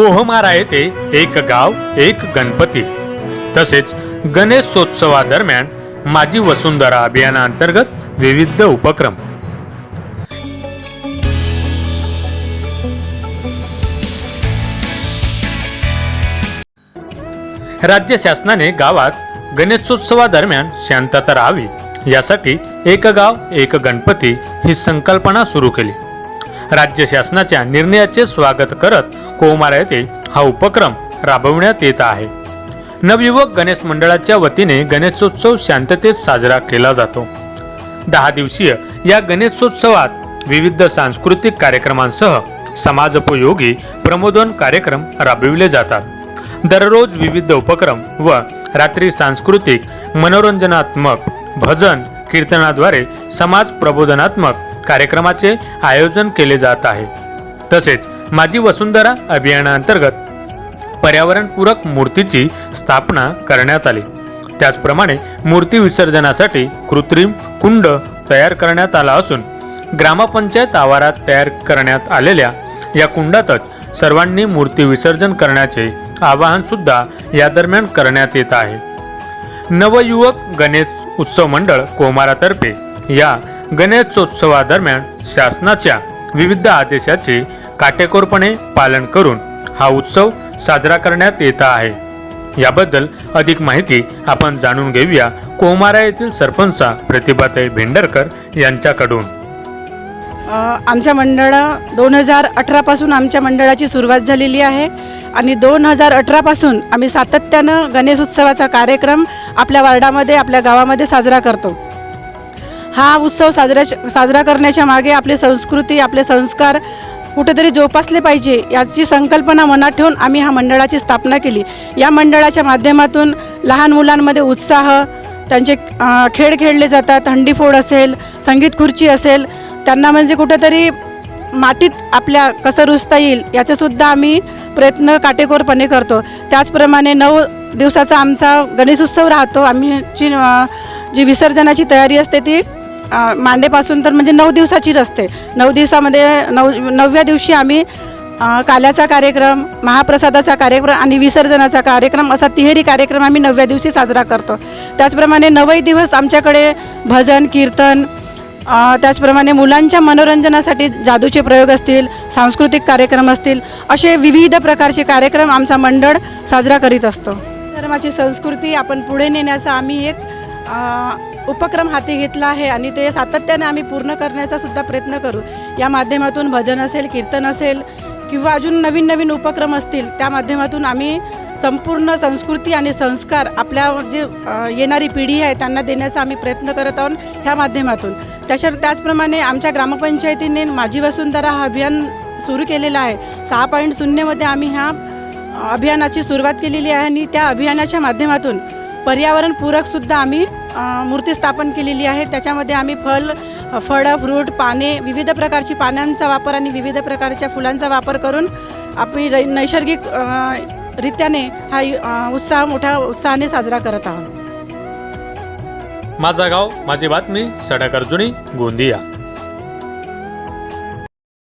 कोहमारा येथे एक गाव एक गणपती. तसेच गणेशोत्सवादरम्यान माझी वसुंधरा अभियानांतर्गत विविध उपक्रम. राज्य शासनाने गावात गणेशोत्सवादरम्यान शांतता राहावी यासाठी एक गाव एक गणपती ही संकल्पना सुरू केली. राज्य शासनाच्या निर्णयाचे स्वागत करत कोमारा येथे हा उपक्रम राबविण्यात येत आहे. नवयुवक गणेश मंडळाच्या वतीने गणेशोत्सव शांततेत साजरा केला जातो. दहा दिवसीय या गणेशोत्सवात विविध सांस्कृतिक कार्यक्रमांसह समाजोपयोगी प्रमोदन कार्यक्रम राबविले जातात. दररोज विविध उपक्रम व रात्री सांस्कृतिक मनोरंजनात्मक भजन कीर्तनाद्वारे समाज प्रबोधनात्मक कार्यक्रमाचे आयोजन केले जात आहे. तसेच माझी वसुंधरा अभियानांतर्गत पर्यावरणपूरक मूर्तीची स्थापना करण्यात आली. त्याचप्रमाणे मूर्ती विसर्जनासाठी कृत्रिम कुंड तयार करण्यात आला असून ग्रामपंचायत आवारात तयार करण्यात आलेल्या या कुंडातच सर्वांनी मूर्ती विसर्जन करण्याचे आवाहन सुद्धा या दरम्यान करण्यात येत आहे. नवयुवक गणेश उत्सव मंडळ कोमारातर्फे या गणेशोत्सवादरम्यान शासनाच्या विविध आदेशाचे काटेकोरपणे पालन करून हा उत्सव साजरा करण्यात येत आहे. याबद्दल अधिक माहिती आपण जाणून घेऊया कोमारा येथील सरपंच प्रतिभाताई भेंडरकर यांच्याकडून. आमच्या मंडळ दोन हजार अठरापासून आमच्या मंडळाची सुरुवात झालेली आहे आणि दोन हजार अठरापासून आम्ही सातत्यानं गणेश उत्सवाचा कार्यक्रम आपल्या वार्डामध्ये आपल्या गावामध्ये साजरा करतो. हा उत्सव साजरा साजरा करण्याच्या मागे आपली संस्कृती आपले संस्कार कुठेतरी जोपासले पाहिजे याची संकल्पना मनात ठेवून आम्ही ह्या मंडळाची स्थापना केली. या मंडळाच्या माध्यमातून लहान मुलांमध्ये उत्साह त्यांचे खेळ खेळले जातात हंडीफोड असेल संगीत खुर्ची असेल त्यांना म्हणजे कुठेतरी मातीत आपल्या कसं रुजता येईल याचंसुद्धा आम्ही प्रयत्न काटेकोरपणे करतो. त्याचप्रमाणे नऊ दिवसाचा आमचा गणेशोत्सव राहतो. आम्ही जी जी विसर्जनाची तयारी असते ती मांडेपासून तर म्हणजे नऊ दिवसाचीच असते. नऊ दिवसामध्ये नऊ नवव्या दिवशी आम्ही काल्याचा कार्यक्रम महाप्रसादाचा कार्यक्रम आणि विसर्जनाचा कार्यक्रम असा तिहेरी कार्यक्रम आम्ही नवव्या दिवशी साजरा करतो. त्याचप्रमाणे नवही दिवस आमच्याकडे भजन कीर्तन त्याचप्रमाणे मुलांच्या मनोरंजनासाठी जादूचे प्रयोग असतील सांस्कृतिक कार्यक्रम असतील असे विविध प्रकारचे कार्यक्रम आमचा मंडळ साजरा करीत असतो. धर्माची संस्कृती आपण पुढे नेण्याचा आम्ही एक उपक्रम हाती घेतला आहे आणि ते सातत्याने आम्ही पूर्ण करण्याचा सुद्धा प्रयत्न करू. या माध्यमातून भजन असेल कीर्तन असेल किंवा अजून नवीन नवीन उपक्रम असतील त्या माध्यमातून आम्ही संपूर्ण संस्कृती आणि संस्कार आपल्या जे येणारी पिढी आहे त्यांना देण्याचा आम्ही प्रयत्न करत आहोत ह्या माध्यमातून. तशा त्याचप्रमाणे आमच्या ग्रामपंचायतीने माझी वसुंधरा हा अभियान सुरू केलेलं आहे. सहा पॉईंट शून्यमध्ये आम्ही ह्या अभियानाची सुरुवात केलेली आहे आणि त्या अभियानाच्या माध्यमातून पर्यावरणपूरकसुद्धा आम्ही मूर्ती स्थापन केलेली आहे. त्याच्यामध्ये आम्ही फल फळं फ्रूट पाने विविध प्रकारची पानांचा वापर आणि विविध प्रकारच्या फुलांचा वापर करून आपली नैसर्गिक रित्याने हा उत्साह मोठ्या उत्साहाने साजरा करत आहोत. माझा गाव माझी बातमी सडक अर्जुनी गोंदिया.